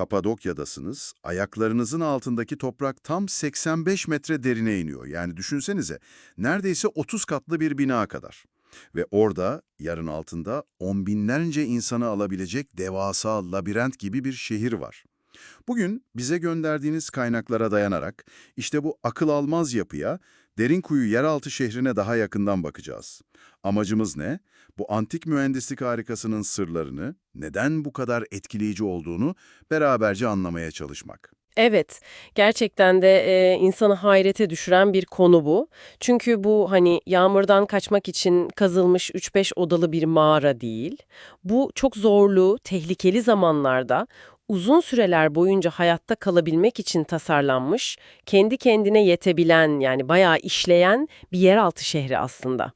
Kapadokya'dasınız, ayaklarınızın altındaki toprak tam 85 metre derine iniyor. Yani düşünsenize, neredeyse 30 katlı bir bina kadar. Ve orada, yarın altında on binlerce insanı alabilecek devasa labirent gibi bir şehir var. Bugün bize gönderdiğiniz kaynaklara dayanarak işte bu akıl almaz yapıya Derinkuyu yeraltı şehrine daha yakından bakacağız. Amacımız ne? Bu antik mühendislik harikasının sırlarını, neden bu kadar etkileyici olduğunu beraberce anlamaya çalışmak. Evet, gerçekten de e, insanı hayrete düşüren bir konu bu. Çünkü bu hani yağmurdan kaçmak için kazılmış 3-5 odalı bir mağara değil. Bu çok zorlu, tehlikeli zamanlarda uzun süreler boyunca hayatta kalabilmek için tasarlanmış, kendi kendine yetebilen yani bayağı işleyen bir yeraltı şehri aslında.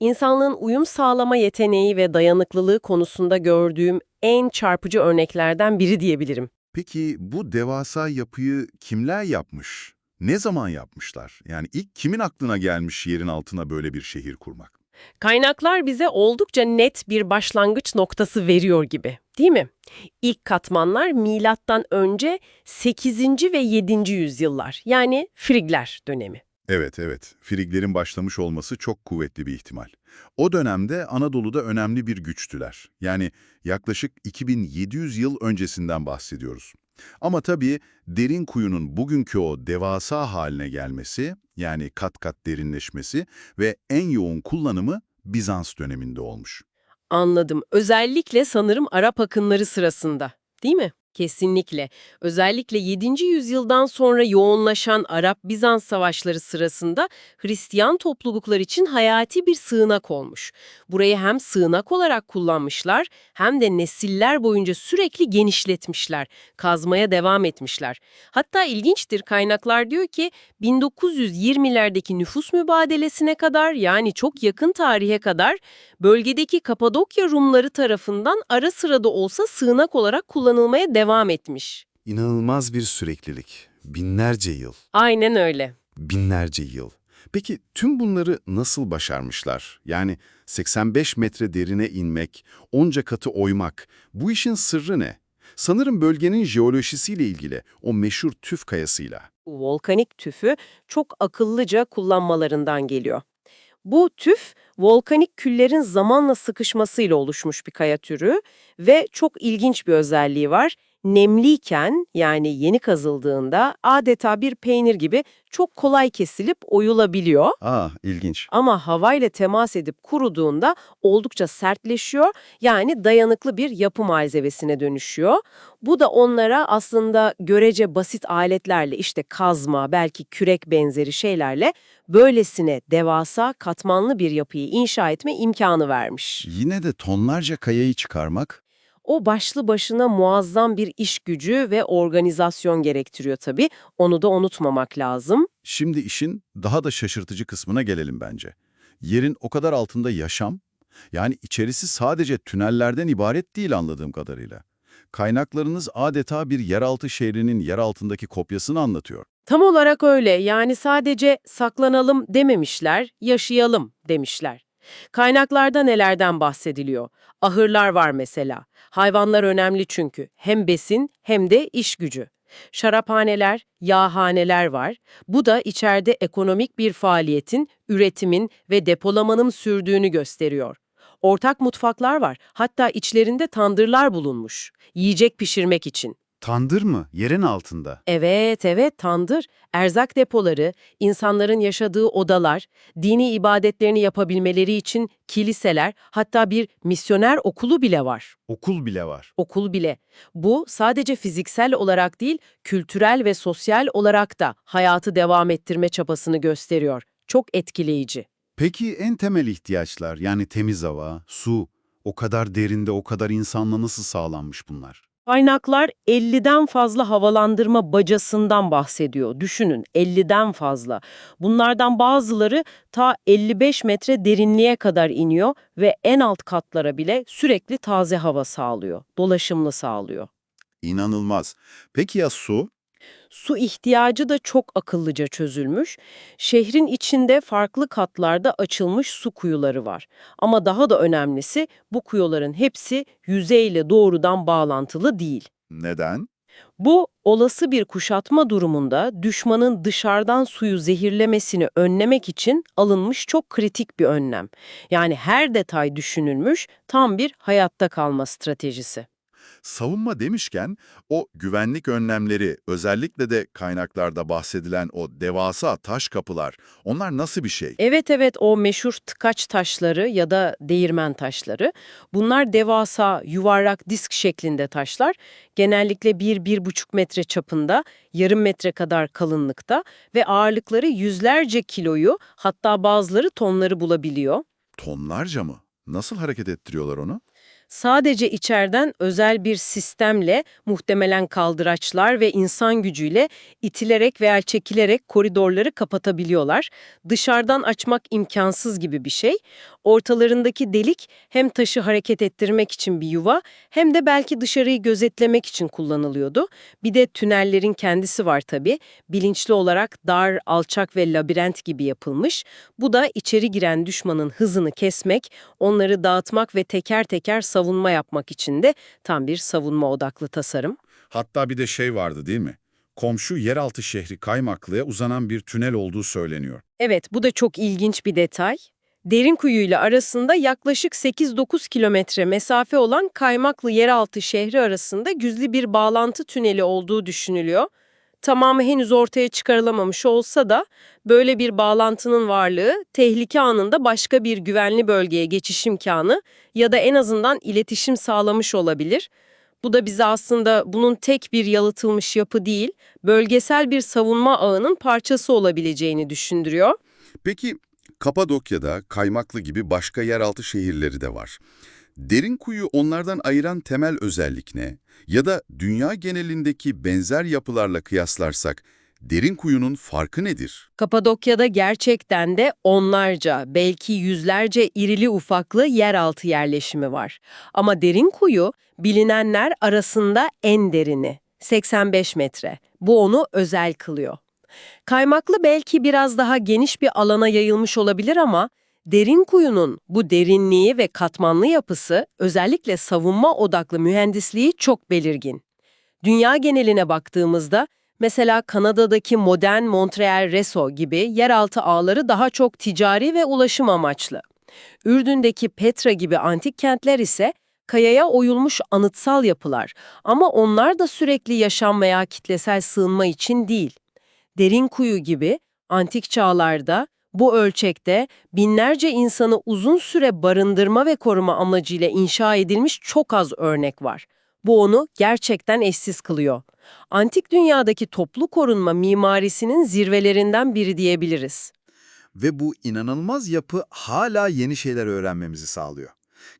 İnsanlığın uyum sağlama yeteneği ve dayanıklılığı konusunda gördüğüm en çarpıcı örneklerden biri diyebilirim. Peki bu devasa yapıyı kimler yapmış? Ne zaman yapmışlar? Yani ilk kimin aklına gelmiş yerin altına böyle bir şehir kurmak? Kaynaklar bize oldukça net bir başlangıç noktası veriyor gibi, değil mi? İlk katmanlar milattan önce 8. ve 7. yüzyıllar, yani Frigler dönemi. Evet, evet. Friglerin başlamış olması çok kuvvetli bir ihtimal. O dönemde Anadolu'da önemli bir güçtüler. Yani yaklaşık 2700 yıl öncesinden bahsediyoruz. Ama tabii derin kuyunun bugünkü o devasa haline gelmesi, yani kat kat derinleşmesi ve en yoğun kullanımı Bizans döneminde olmuş. Anladım. Özellikle sanırım Arap akınları sırasında, değil mi? Kesinlikle. Özellikle 7. yüzyıldan sonra yoğunlaşan Arap-Bizans savaşları sırasında Hristiyan topluluklar için hayati bir sığınak olmuş. Burayı hem sığınak olarak kullanmışlar hem de nesiller boyunca sürekli genişletmişler, kazmaya devam etmişler. Hatta ilginçtir kaynaklar diyor ki 1920'lerdeki nüfus mübadelesine kadar yani çok yakın tarihe kadar bölgedeki Kapadokya Rumları tarafından ara sıra da olsa sığınak olarak kullanılmaya devam etmiş. İnanılmaz bir süreklilik. Binlerce yıl. Aynen öyle. Binlerce yıl. Peki tüm bunları nasıl başarmışlar? Yani 85 metre derine inmek, onca katı oymak, bu işin sırrı ne? Sanırım bölgenin jeolojisiyle ilgili, o meşhur tüf kayasıyla. Volkanik tüfü çok akıllıca kullanmalarından geliyor. Bu tüf, volkanik küllerin zamanla sıkışmasıyla oluşmuş bir kaya türü ve çok ilginç bir özelliği var. Nemliyken yani yeni kazıldığında adeta bir peynir gibi çok kolay kesilip oyulabiliyor. Aa, ilginç. Ama havayla temas edip kuruduğunda oldukça sertleşiyor. Yani dayanıklı bir yapı malzemesine dönüşüyor. Bu da onlara aslında görece basit aletlerle işte kazma, belki kürek benzeri şeylerle böylesine devasa katmanlı bir yapıyı inşa etme imkanı vermiş. Yine de tonlarca kayayı çıkarmak O başlı başına muazzam bir iş gücü ve organizasyon gerektiriyor tabii. Onu da unutmamak lazım. Şimdi işin daha da şaşırtıcı kısmına gelelim bence. Yerin o kadar altında yaşam, yani içerisi sadece tünellerden ibaret değil anladığım kadarıyla. Kaynaklarınız adeta bir yeraltı şehrinin yer altındaki kopyasını anlatıyor. Tam olarak öyle. Yani sadece saklanalım dememişler, yaşayalım demişler. Kaynaklarda nelerden bahsediliyor? Ahırlar var mesela. Hayvanlar önemli çünkü. Hem besin hem de iş gücü. Şaraphaneler, yağhaneler var. Bu da içeride ekonomik bir faaliyetin, üretimin ve depolamanın sürdüğünü gösteriyor. Ortak mutfaklar var. Hatta içlerinde tandırlar bulunmuş. Yiyecek pişirmek için. Tandır mı? Yerin altında. Evet, evet, tandır, erzak depoları, insanların yaşadığı odalar, dini ibadetlerini yapabilmeleri için kiliseler, hatta bir misyoner okulu bile var. Okul bile var. Okul bile. Bu sadece fiziksel olarak değil, kültürel ve sosyal olarak da hayatı devam ettirme çabasını gösteriyor. Çok etkileyici. Peki en temel ihtiyaçlar yani temiz hava, su, o kadar derinde o kadar insanla nasıl sağlanmış bunlar? Kaynaklar 50'den fazla havalandırma bacasından bahsediyor. Düşünün 50'den fazla. Bunlardan bazıları ta 55 metre derinliğe kadar iniyor ve en alt katlara bile sürekli taze hava sağlıyor. Dolaşımlı sağlıyor. İnanılmaz. Peki ya su? Su ihtiyacı da çok akıllıca çözülmüş. Şehrin içinde farklı katlarda açılmış su kuyuları var. Ama daha da önemlisi bu kuyuların hepsi yüzeyle doğrudan bağlantılı değil. Neden? Bu olası bir kuşatma durumunda düşmanın dışarıdan suyu zehirlemesini önlemek için alınmış çok kritik bir önlem. Yani her detay düşünülmüş tam bir hayatta kalma stratejisi. Savunma demişken o güvenlik önlemleri, özellikle de kaynaklarda bahsedilen o devasa taş kapılar, onlar nasıl bir şey? Evet evet o meşhur tıkaç taşları ya da değirmen taşları. Bunlar devasa yuvarlak disk şeklinde taşlar. Genellikle 1-1,5 metre çapında, yarım metre kadar kalınlıkta ve ağırlıkları yüzlerce kiloyu hatta bazıları tonları bulabiliyor. Tonlarca mı? Nasıl hareket ettiriyorlar onu? Sadece içeriden özel bir sistemle muhtemelen kaldıraçlar ve insan gücüyle itilerek veya çekilerek koridorları kapatabiliyorlar. Dışarıdan açmak imkansız gibi bir şey. Ortalarındaki delik hem taşı hareket ettirmek için bir yuva hem de belki dışarıyı gözetlemek için kullanılıyordu. Bir de tünellerin kendisi var tabii. Bilinçli olarak dar, alçak ve labirent gibi yapılmış. Bu da içeri giren düşmanın hızını kesmek, onları dağıtmak ve teker teker savunma yapmak için de tam bir savunma odaklı tasarım. Hatta bir de şey vardı değil mi? Komşu yeraltı şehri Kaymaklı'ya uzanan bir tünel olduğu söyleniyor. Evet, bu da çok ilginç bir detay. Derinkuyuyla arasında yaklaşık 8-9 kilometre mesafe olan Kaymaklı yeraltı şehri arasında gizli bir bağlantı tüneli olduğu düşünülüyor. Tamamı henüz ortaya çıkarılamamış olsa da böyle bir bağlantının varlığı tehlike anında başka bir güvenli bölgeye geçiş imkanı ya da en azından iletişim sağlamış olabilir. Bu da bize aslında bunun tek bir yalıtılmış yapı değil, bölgesel bir savunma ağının parçası olabileceğini düşündürüyor. Peki Kapadokya'da Kaymaklı gibi başka yeraltı şehirleri de var. Derin kuyu onlardan ayıran temel özellik ne? Ya da dünya genelindeki benzer yapılarla kıyaslarsak derin kuyunun farkı nedir? Kapadokya'da gerçekten de onlarca, belki yüzlerce irili ufaklı yeraltı yerleşimi var. Ama derin kuyu bilinenler arasında en derini, 85 metre. Bu onu özel kılıyor. Kaymaklı belki biraz daha geniş bir alana yayılmış olabilir ama derin kuyunun bu derinliği ve katmanlı yapısı özellikle savunma odaklı mühendisliği çok belirgin. Dünya geneline baktığımızda mesela Kanada'daki modern Montreal Reso gibi yeraltı ağları daha çok ticari ve ulaşım amaçlı. Ürdün'deki Petra gibi antik kentler ise kayaya oyulmuş anıtsal yapılar ama onlar da sürekli yaşam veya kitlesel sığınma için değil. Derin kuyu gibi antik çağlarda bu ölçekte binlerce insanı uzun süre barındırma ve koruma amacıyla inşa edilmiş çok az örnek var. Bu onu gerçekten eşsiz kılıyor. Antik dünyadaki toplu korunma mimarisinin zirvelerinden biri diyebiliriz. Ve bu inanılmaz yapı hala yeni şeyler öğrenmemizi sağlıyor.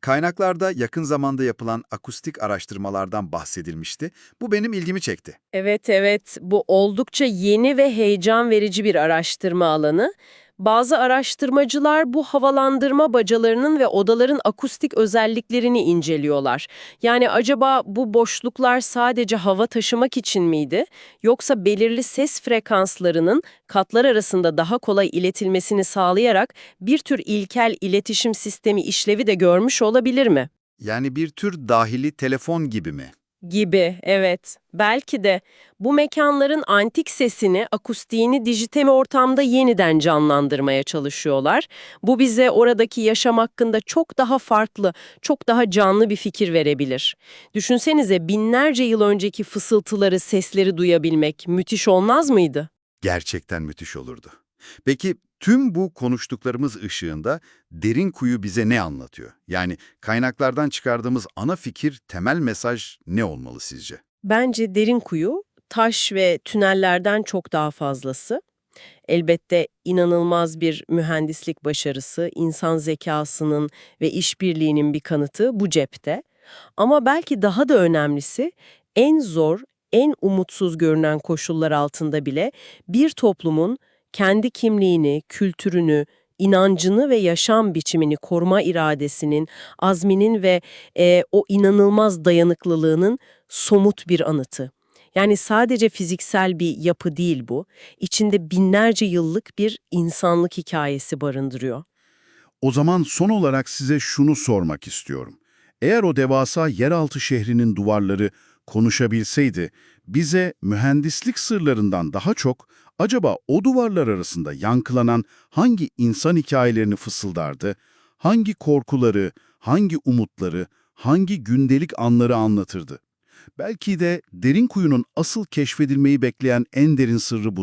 Kaynaklarda yakın zamanda yapılan akustik araştırmalardan bahsedilmişti. Bu benim ilgimi çekti. Evet evet bu oldukça yeni ve heyecan verici bir araştırma alanı. Bazı araştırmacılar bu havalandırma bacalarının ve odaların akustik özelliklerini inceliyorlar. Yani acaba bu boşluklar sadece hava taşımak için miydi? Yoksa belirli ses frekanslarının katlar arasında daha kolay iletilmesini sağlayarak bir tür ilkel iletişim sistemi işlevi de görmüş olabilir mi? Yani bir tür dahili telefon gibi mi? Gibi, evet. Belki de bu mekanların antik sesini, akustiğini dijital ortamda yeniden canlandırmaya çalışıyorlar. Bu bize oradaki yaşam hakkında çok daha farklı, çok daha canlı bir fikir verebilir. Düşünsenize binlerce yıl önceki fısıltıları, sesleri duyabilmek müthiş olmaz mıydı? Gerçekten müthiş olurdu. Peki tüm bu konuştuklarımız ışığında derin kuyu bize ne anlatıyor? Yani kaynaklardan çıkardığımız ana fikir, temel mesaj ne olmalı sizce? Bence derin kuyu, taş ve tünellerden çok daha fazlası. Elbette inanılmaz bir mühendislik başarısı, insan zekasının ve işbirliğinin bir kanıtı bu cepte. Ama belki daha da önemlisi en zor, en umutsuz görünen koşullar altında bile bir toplumun kendi kimliğini, kültürünü, inancını ve yaşam biçimini koruma iradesinin, azminin ve e, o inanılmaz dayanıklılığının somut bir anıtı. Yani sadece fiziksel bir yapı değil bu, içinde binlerce yıllık bir insanlık hikayesi barındırıyor. O zaman son olarak size şunu sormak istiyorum. Eğer o devasa yeraltı şehrinin duvarları konuşabilseydi, bize mühendislik sırlarından daha çok acaba o duvarlar arasında yankılanan hangi insan hikayelerini fısıldardı, hangi korkuları, hangi umutları, hangi gündelik anları anlatırdı? Belki de derin kuyunun asıl keşfedilmeyi bekleyen en derin sırrı bu.